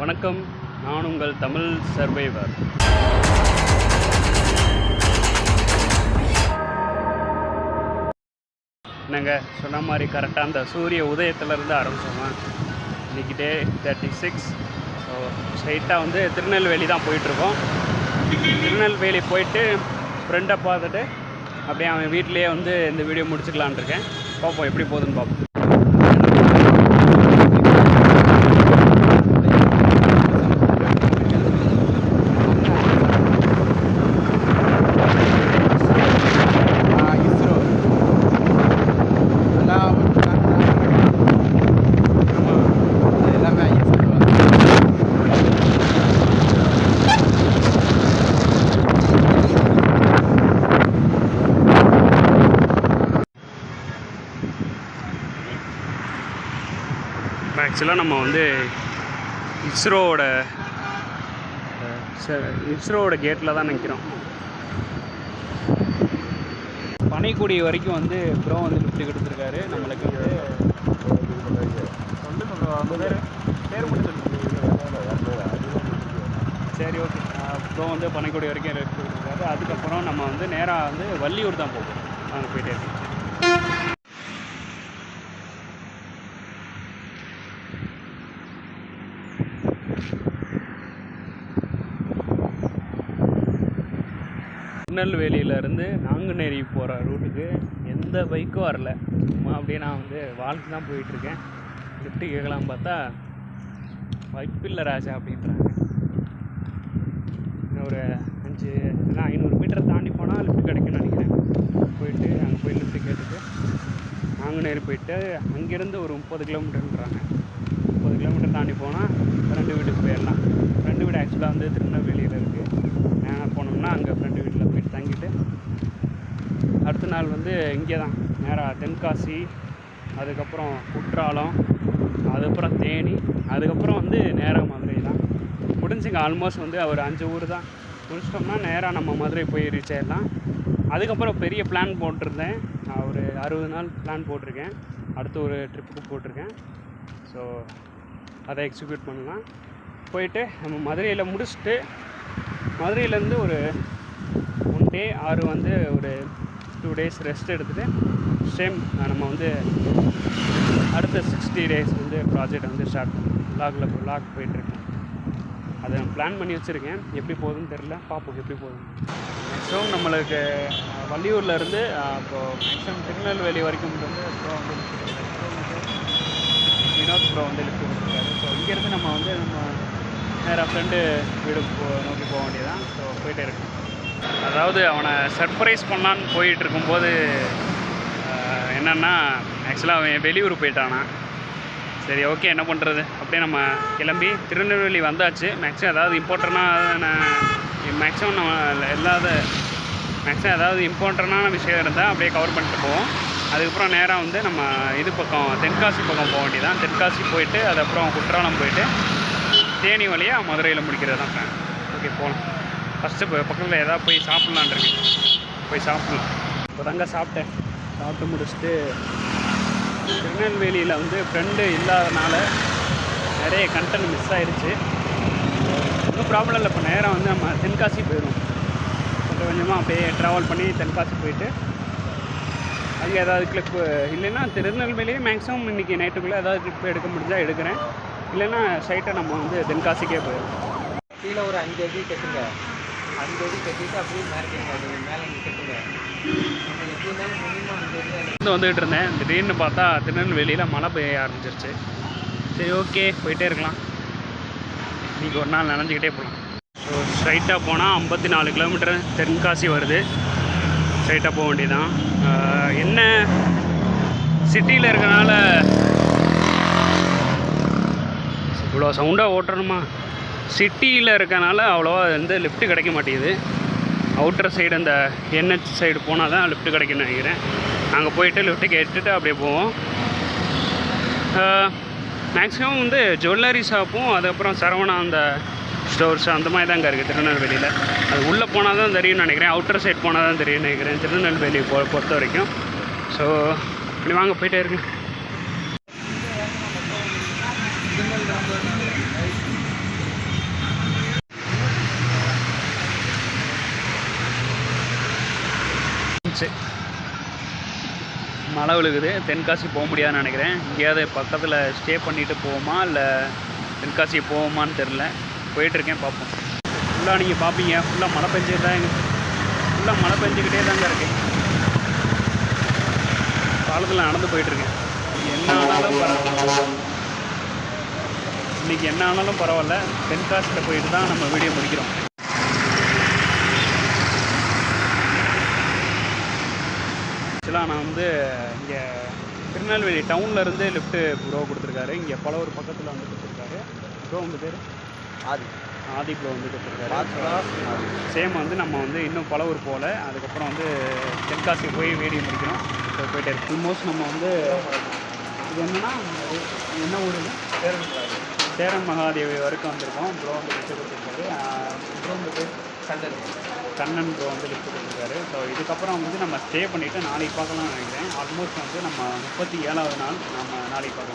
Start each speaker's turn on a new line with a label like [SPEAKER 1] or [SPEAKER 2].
[SPEAKER 1] வணக்கம். நான் உங்கள் தமிழ் சர்வைவர். என்னங்க சொன்ன மாதிரி கரெக்டாக அந்த சூரிய உதயத்துலேருந்து ஆரம்பிச்சோமா? இன்னைக்கு டே தேர்ட்டி சிக்ஸ் ஸோ ஸ்ட்ரைட்டாக வந்து திருநெல்வேலி தான் போயிட்டுருக்கோம் திருநெல்வேலி போயிட்டு ஃப்ரெண்டை பார்த்துட்டு அப்படியே அவன் வீட்டிலேயே வந்து இந்த வீடியோ முடிச்சுக்கலான் இருக்கேன். பார்ப்போம் எப்படி போகுதுன்னு பார்ப்போம் ஆக்சுவலாக நம்ம வந்து இஸ்ரோவோட இஸ்ரோவோட கேட்டில் தான் நிற்கிறோம். பனைக்குடி வரைக்கும் வந்து ப்ரோ வந்து லிஃப்ட் கொடுத்துருக்காரு. நம்மளுக்கு வந்து பேர் சரி ஓகே. ப்ரோ வந்து பனைக்குடி வரைக்கும் லிஃப்ட் கொடுத்துருக்காரு. அதுக்கப்புறம் நம்ம வந்து நேராக வந்து வள்ளியூர் தான் போகும் அங்கே போயிட்டே இருக்கோம். திருநெல்வேலியிலேருந்து நாங்குநேரி போகிற ரூட்டுக்கு எந்த பைக்கும் வரல. சும்மா அப்படியே நான் வந்து வாழ்த்து தான் போயிட்டுருக்கேன். லிஃப்ட்டு கேட்கலாம் பார்த்தா வைப்பில்லை ராஜா அப்படின்றாங்க. இன்னும் ஒரு அஞ்சு இல்லை ஐநூறு மீட்டர் தாண்டி போனால் லிஃப்ட் கிடைக்கும்னு நினைக்கிறேன். போயிட்டு அங்கே போய் லிஃப்ட்டு கேட்டுட்டு நாங்குநேரி போயிட்டு அங்கேருந்து ஒரு முப்பது கிலோமீட்டர்ன்றாங்க முப்பது கிலோமீட்டர் தாண்டி போனால் ஃப்ரெண்டு வீட்டுக்கு போயிடலாம். ஃப்ரெண்டு வீடு ஆக்சுவலாக வந்து திருநெல்வேலியில் இருக்குது நேராக போனோம்னா அங்கே ஃப்ரெண்டு வீட்டில் போயிட்டு தங்கிட்டு அடுத்த நாள் வந்து இங்கே தான் நேராக தென்காசி அதுக்கப்புறம் குற்றாலம் அதுக்கப்புறம் தேனி அதுக்கப்புறம் வந்து நேராக மதுரை தான் முடிஞ்சுங்க ஆல்மோஸ்ட் வந்து ஒரு அஞ்சு ஊர் தான் முடிச்சிட்டோம்னா நேராக நம்ம மதுரை போய் ரீச் ஆயிடலாம். அதுக்கப்புறம் பெரிய பிளான் போட்டிருந்தேன். நான் ஒரு அறுபது நாள் பிளான் போட்டிருக்கேன். அடுத்து ஒரு ட்ரிப்புக்கு போட்டிருக்கேன். ஸோ அதை எக்ஸிக்யூட் பண்ணலாம். போயிட்டு நம்ம மதுரையில் முடிச்சுட்டு மதுரையிலேருந்து ஒரு ஒன் டே ஆறு வந்து ஒரு டூ டேஸ் ரெஸ்ட் எடுத்துகிட்டு சேம் நம்ம வந்து அடுத்த சிக்ஸ்டி டேஸ் வந்து ப்ராஜெக்ட் வந்து ஸ்டார்ட் லாகில் லாக் போயிட்டுருக்கேன் அதை நான் பிளான் பண்ணி வச்சுருக்கேன். எப்படி போகுதுன்னு தெரில பார்ப்போம் எப்படி போகுது. மேக்ஸிமம் நம்மளுக்கு அஹ், வள்ளியூர்ல இருந்து மேக்ஸிமம் திருநெல்வேலி வரைக்கும் வந்து வினோத் ப்ரோ வந்து லிஃப்ட் கொடுத்துருக்காரு. ஸோ இங்கேருந்து நம்ம வந்து நம்ம நேராக ஃப்ரெண்டு வீடு போ நோக்கி போக வேண்டியதான் ஸோ போயிட்டே இருக்கும் அதாவது அவனை சர்ப்ரைஸ் பண்ணலான்னு போயிட்டு இருக்கும்போது என்னென்னா ஆக்சுவலாக அவன் வெளியூர் போயிட்டானா. சரி ஓகே என்ன பண்ணுறது அப்படியே நம்ம கிளம்பி திருநெல்வேலி வந்தாச்சு. மேக்ஸிமம் ஏதாவது இம்பார்ட்டண்டான மேக்ஸிமம் நம்ம இல்லாத மேக்ஸிமம் ஏதாவது இம்பார்ட்டண்டான விஷயம் இருந்தால் அப்படியே கவர் பண்ணிட்டு போவோம். அதுக்கப்புறம் நேராக வந்து நம்ம இது பக்கம் தென்காசி பக்கம் போக வேண்டியதான் தென்காசி போயிட்டு அதுக்கப்புறம் குற்றாலம் போயிட்டு தேனி வழியாக மதுரையில் முடிக்கிறது தான் பிளான் ஓகே போகலாம் ஃபஸ்ட்டு இப்போ பக்கத்தில் எதாவது போய் சாப்பிட்லான் இருக்கு போய் சாப்பிட்லாம். இப்போ தாங்க சாப்பிட்டேன். சாப்பிட்டு முடிச்சுட்டு திருநெல்வேலியில் வந்து ஃப்ரெண்டு இல்லாதனால நிறைய கண்டென்ட் மிஸ் ஆகிடுச்சு ஒன்றும் ப்ராப்ளம் இல்லை. இப்போ நேராக வந்து நம்ம தென்காசி போயிடுவோம். கொஞ்சம் கொஞ்சமாக அப்படியே ட்ராவல் பண்ணி தென்காசி போயிட்டு அங்கே ஏதாவது கிளிப்பு இல்லைன்னா திருநெல்வேலியே மேக்ஸிமம் இன்றைக்கி நைட்டுக்குள்ளே ஏதாவது கிளிப் எடுக்க முடிஞ்சால் எடுக்கிறேன். இல்லைன்னா ஸ்ட்ரைட்டாக நம்ம வந்து தென்காசிக்கே போயிடும்
[SPEAKER 2] கீழே ஒரு அஞ்சு அடி கட்டுங்க. அஞ்சு அடி கட்டிட்டு அப்படியே மேலே மேலே கட்டுங்க.
[SPEAKER 1] வந்து வந்துகிட்டு இருந்தேன். திடீர்னு பார்த்தா திருநெல்வேலியில் மழை பெய்ய ஆரம்பிச்சிருச்சு. சரி ஓகே போயிட்டே இருக்கலாம். இன்றைக்கி ஒரு நாள் நனைஞ்சிக்கிட்டே போகலாம். ஸோ ஸ்ட்ரைட்டாக போனால் ஐம்பத்தி நாலு கிலோமீட்டர் தென்காசி வருது. ஸ்ட்ரைட்டாக போக வேண்டியதான் என்ன சிட்டியில் இருக்கிறனால இவ்வளோ சவுண்டாக ஓட்டணுமா? சிட்டியில் இருக்கனால அவ்வளோவா வந்து லிஃப்ட்டு கிடைக்க மாட்டேங்குது. அவுட்டர் சைடு அந்த என்ஹெச் சைடு போனால் தான் லிஃப்ட்டு கிடைக்கும்னு நினைக்கிறேன். அங்கே போயிட்டு லிஃப்ட்டு கேட்டுட்டு அப்படியே போவோம். மேக்ஸிமம் வந்து ஜுவல்லரி ஷாப்பும் அதுக்கப்புறம் சரவணா அந்த ஸ்டோர்ஸ் அந்த மாதிரி தாங்க இருக்குது திருநெல்வேலியில். அது உள்ளே போனால் தான் தெரியும்னு நினைக்கிறேன். அவுட்டர் சைட் போனால் தான் தெரியும்னு நினைக்கிறேன். திருநெல்வேலி போ பொறுத்த வரைக்கும். ஸோ இப்படி வாங்க போயிட்டே இருக்கேன் சரி மழை விழுகுது. தென்காசி போக முடியாதுன்னு நினைக்கிறேன். எங்கேயாவது பக்கத்தில் ஸ்டே பண்ணிட்டு போவோமா? இல்லை தென்காசி போவோமான்னு தெரில போயிட்டுருக்கேன் பார்ப்போம். ஃபுல்லாக நீங்கள் பார்ப்பீங்க. ஃபுல்லாக மழை பெஞ்சது தான் ஃபுல்லாக மழை பெஞ்சிக்கிட்டே தாங்க இருக்கேன் காலத்தில் நடந்து போயிட்டுருக்கேன். என்ன ஆனாலும் பரவாயில்ல இன்றைக்கி என்ன ஆனாலும் பரவாயில்ல. தென்காசியில் போயிட்டு தான் நம்ம வீடியோ முடிக்கிறோம். ஆக்சுவலாக நான் வந்து இங்கே திருநெல்வேலி டவுன்ல இருந்து லிஃப்ட்டு ப்ரோ கொடுத்துருக்காரு. இங்கே பலவூர் பக்கத்தில் வந்து கொடுத்துருக்காரு. ப்ரோ உங்கள் பேர்?
[SPEAKER 2] ஆதி.
[SPEAKER 1] ஆதி ப்ரோ வந்து கொடுத்துருக்காரு சேம் வந்து நம்ம வந்து இன்னும் பலவூர் போகல. அதுக்கப்புறம் வந்து தென்காசி போய் வீடியோ முடிக்கிறோம் ஸோ போயிட்டு இருக்கு. ஆல்மோஸ்ட் நம்ம வந்து இது என்னன்னா என்ன ஊர் இது? சேரன் மகாதேவி வரைக்கும் வந்திருக்கோம். ப்ரோ வந்து லிஃப்ட் கொடுத்துருக்காரு. ப்ரோ வந்து
[SPEAKER 2] கண்டல்
[SPEAKER 1] கண்ணன். ப்ரோ வந்து லிஃப்ட் கொடுத்துருக்காரு. ஸோ இதுக்கப்புறம் வந்து நம்ம ஸ்டே பண்ணிவிட்டு நாளைக்கு பார்க்கலாம்னு நினைக்கிறேன். ஆல்மோஸ்ட் வந்து நம்ம முப்பத்தி ஏழாவது நாள் நம்ம நாளைக்கு பார்க்கலாம்.